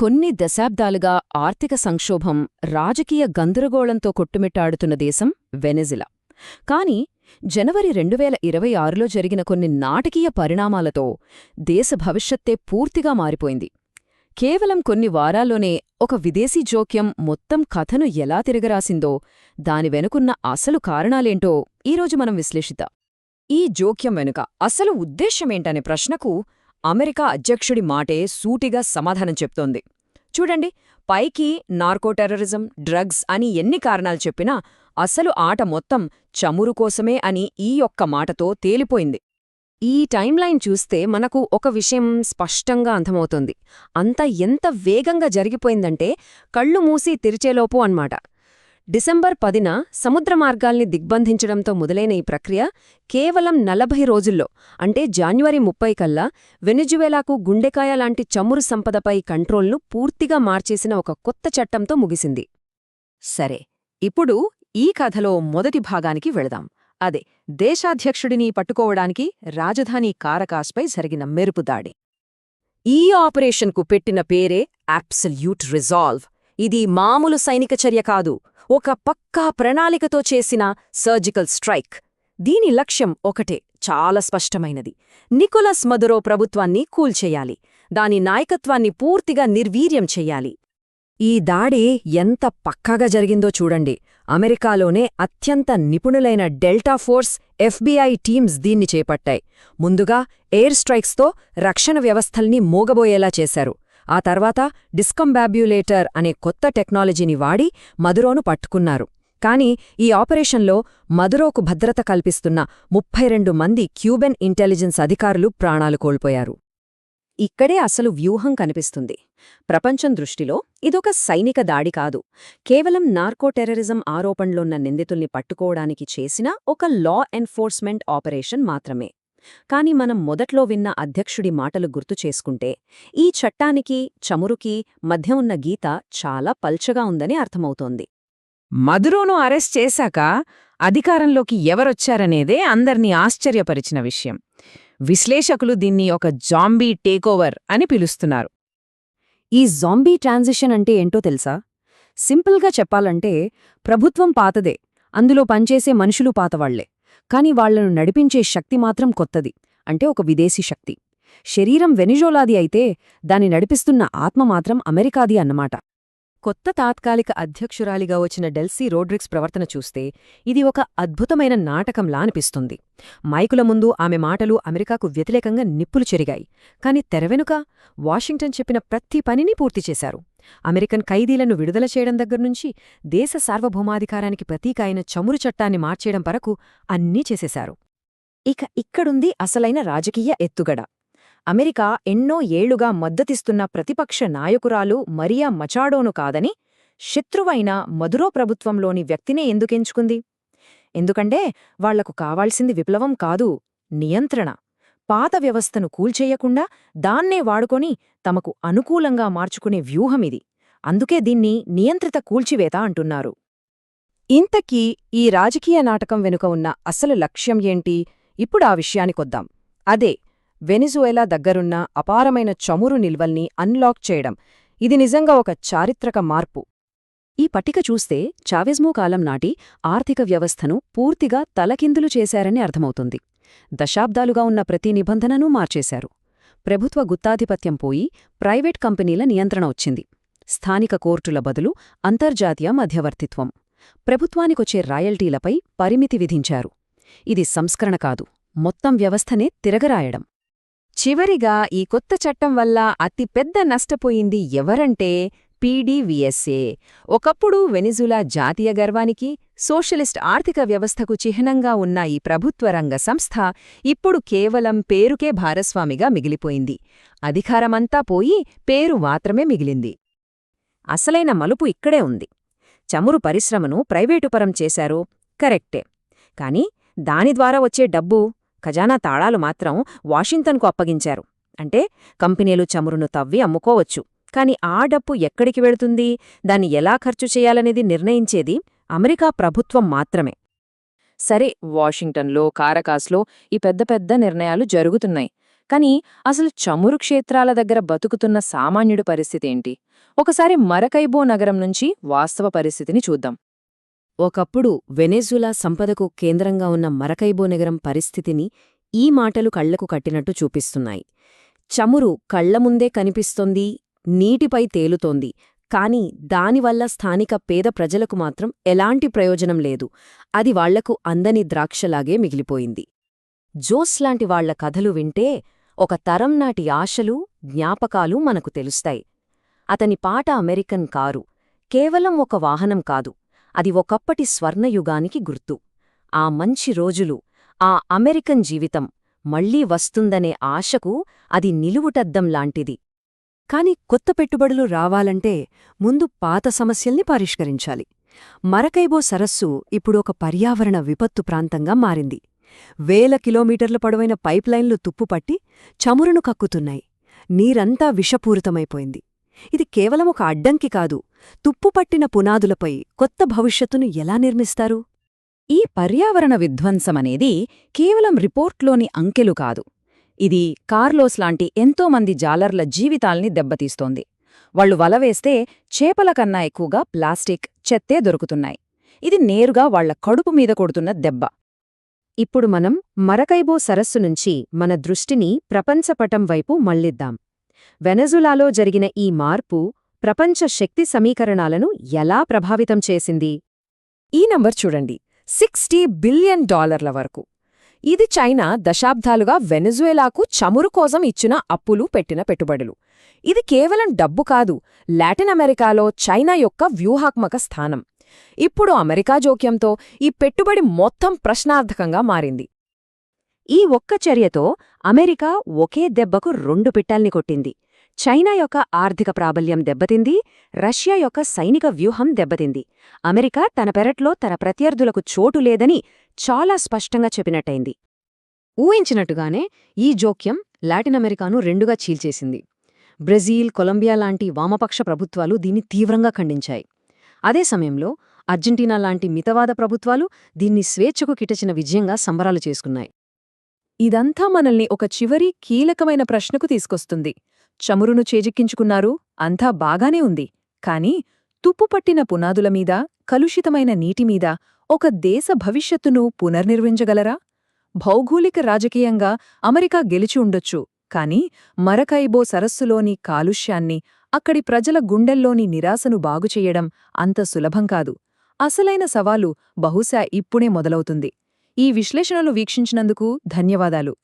కొన్ని దశాబ్దాలుగా ఆర్థిక సంక్షోభం రాజకీయ గందరగోళంతో కొట్టుమిట్టాడుతున్న దేశం వెనెజిలా. కాని జనవరి రెండువేల ఇరవై ఆరులో జరిగిన కొన్ని నాటకీయ పరిణామాలతో దేశ భవిష్యత్తే పూర్తిగా మారిపోయింది. కేవలం కొన్ని వారాల్లోనే ఒక విదేశీ జోక్యం మొత్తం కథను ఎలా తిరగరాసిందో దాని వెనుకున్న అసలు కారణాలేంటో ఈరోజు మనం విశ్లేషిద్దాం. ఈ జోక్యం వెనుక అసలు ఉద్దేశ్యమేంటనే ప్రశ్నకు అమెరికా అధ్యక్షుడి మాటే సూటిగా సమాధానం చెప్తోంది. చూడండి పైకి నార్కోటెర్రరిజం డ్రగ్స్ అని ఎన్ని కారణాలు చెప్పినా అసలు ఆట మొత్తం చమురు కోసమే అని ఈ ఒక్క మాటతో తేలిపోయింది. ఈ టైంలైన్ చూస్తే మనకు ఒక విషయం స్పష్టంగా అర్థమవుతుంది. అంత ఎంత వేగంగా జరిగిపోయిందంటే కళ్ళు మూసి తెరిచేలోపు అన్మాట డిసెంబర్ పదిన సముద్ర మార్గాల్ని దిగ్బంధించడంతో మొదలైన ఈ ప్రక్రియ కేవలం నలభై రోజుల్లో అంటే జాన్వరి ముప్పై కల్లా వెనిజువేలాకు గుండెకాయ లాంటి చమురు సంపదపై కంట్రోల్ను పూర్తిగా మార్చేసిన ఒక కొత్త చట్టంతో ముగిసింది. సరే ఇప్పుడు ఈ కథలో మొదటి భాగానికి వెళదాం. అదే దేశాధ్యక్షుడిని పట్టుకోవడానికి రాజధాని కారకాస్పై జరిగిన మెరుపుదాడి ఈ ఆపరేషన్కు పెట్టిన పేరే అబ్సల్యూట్ రిజాల్వ్. ఇది మామూలు సైనిక చర్య కాదు. ఒక పక్కా ప్రణాళికతో చేసిన సర్జికల్ స్ట్రైక్. దీని లక్ష్యం ఒకటే చాలా స్పష్టమైనది. నికోలస్ మదురో ప్రభుత్వాన్ని కూల్చేయాలి దాని నాయకత్వాన్ని పూర్తిగా నిర్వీర్యం చెయ్యాలి ఈ దాడి ఎంత పక్కాగా జరిగిందో చూడండి. అమెరికాలోనే అత్యంత నిపుణులైన డెల్టా ఫోర్స్ ఎఫ్బీఐ టీమ్స్ దీన్ని చేపట్టాయి. ముందుగా ఎయిర్ స్ట్రైక్స్తో రక్షణ వ్యవస్థల్ని మోగబోయేలా చేశారు. ఆ తర్వాత డిస్కంబాబ్యులేటర్ అనే కొత్త టెక్నాలజీని వాడి మదురోను పట్టుకున్నారు. కాని ఈ ఆపరేషన్లో మదురోకు భద్రత కల్పిస్తున్న ముప్పై మంది క్యూబెన్ ఇంటెలిజెన్స్ అధికారులు ప్రాణాలు కోల్పోయారు. ఇక్కడే అసలు వ్యూహం కనిపిస్తుంది. ప్రపంచం దృష్టిలో ఇదొక సైనిక దాడి కాదు. కేవలం నార్కోటెర్రరిజం ఆరోపణలున్న నిందితుల్ని పట్టుకోవడానికి చేసిన ఒక లా ఎన్ఫోర్స్మెంట్ ఆపరేషన్ మాత్రమే. కాని మనం మొదట్లో విన్న అధ్యక్షుడి మాటలు గుర్తు చేసుకుంటే ఈ చట్టానికి చమురుకి మధ్య ఉన్న గీత చాలా పల్చగా ఉందని అర్థమవుతోంది. మధురోను అరెస్ట్ చేశాక అధికారంలోకి ఎవరొచ్చారనేదే అందర్నీ ఆశ్చర్యపరిచిన విషయం. విశ్లేషకులు దీన్ని ఒక జాంబీ టేకోవర్ అని పిలుస్తున్నారు. ఈ జాంబీ ట్రాన్సిషన్ అంటే ఏంటో తెలుసా? సింపుల్గా చెప్పాలంటే ప్రభుత్వం పాతదే అందులో పనిచేసే మనుషులు పాతవాళ్ళే. కాని వాళ్ళను నడిపించే శక్తి మాత్రం కొత్తది. అంటే ఒక విదేశీ శక్తి. శరీరం వెనిజోలాది అయితే దాన్ని నడిపిస్తున్న ఆత్మ మాత్రం అమెరికాది అన్నమాట. కొత్త తాత్కాలిక అధ్యక్షురాలిగా వచ్చిన డెల్సీ రోడ్రిక్స్ ప్రవర్తన చూస్తే ఇది ఒక అద్భుతమైన నాటకంలా అనిపిస్తుంది. మైకుల ముందు ఆమె మాటలు అమెరికాకు వ్యతిరేకంగా నిప్పులు చెరిగాయి. కాని తెరవెనుక వాషింగ్టన్ చెప్పిన ప్రతి పనిని పూర్తి చేశారు. అమెరికన్ ఖైదీలను విడుదల చేయడం దగ్గర్నుంచి దేశ సార్వభౌమాధికారానికి ప్రతీక అయిన చమురు చట్టాన్ని మార్చేయడం వరకు అన్నీ చేసేశారు. ఇక ఇక్కడుంది అసలైన రాజకీయ ఎత్తుగడ. అమెరికా ఎన్నో ఏళ్ళుగా మద్దతిస్తున్న ప్రతిపక్ష నాయకురాలు మరియా మచాడోను కాదని శత్రువైన మధురో ప్రభుత్వంలోని వ్యక్తినే ఎందుకెంచుకుంది ఎందుకంటే వాళ్ళకు కావాల్సింది విప్లవం కాదు నియంత్రణ. పాత వ్యవస్థను కూల్చేయకుండా దాన్నే వాడుకొని తమకు అనుకూలంగా మార్చుకునే వ్యూహమిది. అందుకే దీన్ని నియంత్రిత కూల్చివేత అంటున్నారు. ఇంతకీ ఈ రాజకీయ నాటకం వెనుక ఉన్న అసలు లక్ష్యం ఏంటి? ఇప్పుడు ఆ విషయానికొద్దాం అదే వెనిజువేలా దగ్గరున్న అపారమైన చమురు నిల్వల్ని అన్లాక్ చేయడం. ఇది నిజంగా ఒక చారిత్రక మార్పు. ఈ పట్టిక చూస్తే చావెజ్మో కాలం నాటి ఆర్థిక వ్యవస్థను పూర్తిగా తలకిందులు చేశారని అర్థమవుతుంది. దశాబ్దాలుగా ఉన్న ప్రతి నిబంధనను మార్చేశారు. ప్రభుత్వ గుత్తాధిపత్యం పోయి ప్రైవేట్ కంపెనీల నియంత్రణ వచ్చింది. స్థానిక కోర్టుల బదులు అంతర్జాతీయ మధ్యవర్తిత్వం. ప్రభుత్వానికొచ్చే రాయల్టీలపై పరిమితి విధించారు. ఇది సంస్కరణ కాదు మొత్తం వ్యవస్థనే తిరగరాయడం. చివరిగా ఈ కొత్త చట్టం వల్ల అతిపెద్ద నష్టపోయింది ఎవరంటే పీడీవీఎస్ఏ. ఒకప్పుడు వెనిజులా జాతీయ గర్వానికి సోషలిస్ట్ ఆర్థిక వ్యవస్థకు చిహ్నంగా ఉన్న ఈ ప్రభుత్వ రంగ సంస్థ ఇప్పుడు కేవలం పేరుకే భారస్వామిగా మిగిలిపోయింది. అధికారమంతా పోయి పేరు మాత్రమే మిగిలింది. అసలైన మలుపు ఇక్కడే ఉంది. చమురు పరిశ్రమను ప్రైవేటుపరం చేశారు. కరెక్టే. కాని దాని ద్వారా వచ్చే డబ్బు ఖజానా తాళాలు మాత్రం వాషింగ్టన్కు అప్పగించారు. అంటే కంపెనీలు చమురును తవ్వి అమ్ముకోవచ్చు. కాని ఆ డప్పు ఎక్కడికి వెళుతుంది? దాన్ని ఎలా ఖర్చు చేయాలనేది నిర్ణయించేది అమెరికా ప్రభుత్వం మాత్రమే. సరే వాషింగ్టన్లో కారకాస్లో ఈ పెద్ద పెద్ద నిర్ణయాలు జరుగుతున్నాయి. కానీ అసలు చమురు క్షేత్రాల దగ్గర బతుకుతున్న సామాన్యుడి పరిస్థితేంటి ఒకసారి మరకైబో నగరం నుంచి వాస్తవ పరిస్థితిని చూద్దాం. ఒకప్పుడు వెనెజులా సంపదకు కేంద్రంగా ఉన్న మరకైబో నగరం పరిస్థితిని ఈ మాటలు కళ్ళకు కట్టినట్టు చూపిస్తున్నాయి. చమురు కళ్ళ ముందే కనిపిస్తోంది నీటిపై తేలుతోంది. కాని దానివల్ల స్థానిక పేద ప్రజలకు మాత్రం ఎలాంటి ప్రయోజనం లేదు. అది వాళ్ళకు అందని ద్రాక్షలాగే మిగిలిపోయింది. జోస్ లాంటి వాళ్ళ కథలు వింటే ఒక తరం నాటి ఆశలు జ్ఞాపకాలు మనకు తెలుస్తాయి. అతని పాట అమెరికన్ కారు. కేవలం ఒక వాహనం కాదు. అది ఒకప్పటి స్వర్ణయుగానికి గుర్తు. ఆ మంచి రోజులు ఆ అమెరికన్ జీవితం మళ్ళీ వస్తుందనే ఆశకు అది నిలువుటద్దం లాంటిది. కాని కొత్త పెట్టుబడులు రావాలంటే ముందు పాత సమస్యల్ని పరిష్కరించాలి. మరకైబో సరస్సు ఇప్పుడు ఒక పర్యావరణ విపత్తు ప్రాంతంగా మారింది. వేల కిలోమీటర్ల పొడవైన పైప్లైన్లు తుప్పుపట్టి చమురును కక్కుతున్నాయి. నీరంతా విషపూరితమైపోయింది. ఇది కేవలం ఒక అడ్డంకి కాదు. తుప్పుపట్టిన పునాదులపై కొత్త భవిష్యత్తును ఎలా నిర్మిస్తారు? ఈ పర్యావరణ విధ్వంసమనేది కేవలం రిపోర్ట్లోని అంకెలు కాదు. ఇది కార్లోస్ లాంటి ఎంతోమంది జాలర్ల జీవితాల్ని దెబ్బతీస్తోంది. వాళ్ళు వలవేస్తే చేపల కన్నా ఎక్కువగా ప్లాస్టిక్ చెత్తే దొరుకుతున్నాయి. ఇది నేరుగా వాళ్ళ కడుపు మీద కొడుతున్న దెబ్బ. ఇప్పుడు మనం మరకైబో సరస్సు నుంచి మన దృష్టిని ప్రపంచపటం వైపు మళ్ళిద్దాం వెనజులాలో జరిగిన ఈ మార్పు ప్రపంచ శక్తి సమీకరణాలను ఎలా ప్రభావితం చేసింది? ఈ నంబర్ చూడండి. సిక్స్టీ బిలియన్ డాలర్ల వరకు. ఇది చైనా దశాబ్దాలుగా వెనజువేలాకు చమురు కోసం ఇచ్చిన అప్పులు పెట్టిన పెట్టుబడులు. ఇది కేవలం డబ్బు కాదు లాటిన్ అమెరికాలో చైనా యొక్క వ్యూహాత్మక స్థానం. ఇప్పుడు అమెరికా జోక్యంతో ఈ పెట్టుబడి మొత్తం ప్రశ్నార్థకంగా మారింది. ఈ ఒక్క చర్యతో అమెరికా ఒకే దెబ్బకు రెండు పిట్టల్ని కొట్టింది. చైనా యొక్క ఆర్థిక ప్రాబల్యం దెబ్బతింది రష్యా యొక్క సైనిక వ్యూహం దెబ్బతింది. అమెరికా తన పెరట్లో తన ప్రత్యర్థులకు చోటు లేదని చాలా స్పష్టంగా చెప్పినట్టయింది. ఊహించినట్టుగానే ఈ జోక్యం లాటిన్ అమెరికాను రెండుగా చీల్చేసింది. బ్రెజిల్ కొలంబియా లాంటి వామపక్ష ప్రభుత్వాలు దీన్ని తీవ్రంగా ఖండించాయి. అదే సమయంలో అర్జెంటీనా లాంటి మితవాద ప్రభుత్వాలు దీన్ని స్వేచ్ఛకు కిటచిన విజయంగా సంబరాలు చేసుకున్నాయి. ఇదంతా మనల్ని ఒక చివరి కీలకమైన ప్రశ్నకు తీసుకొస్తుంది. చమురును చేజిక్కించుకున్నారు అంతా బాగానే ఉంది. కాని తుప్పుపట్టిన పునాదుల మీద కలుషితమైన నీటిమీద ఒక దేశ భవిష్యత్తును పునర్నిర్మించగలరా భౌగోళిక రాజకీయంగా అమెరికా గెలిచి ఉండొచ్చు కాని మరకైబో సరస్సులోని కాలుష్యాన్ని అక్కడి ప్రజల గుండెల్లోని నిరాశను బాగుచెయ్యడం అంత సులభం కాదు. అసలైన సవాలు బహుశా ఇప్పుడే మొదలవుతుంది. ఈ విశ్లేషణలు వీక్షించినందుకు ధన్యవాదాలు.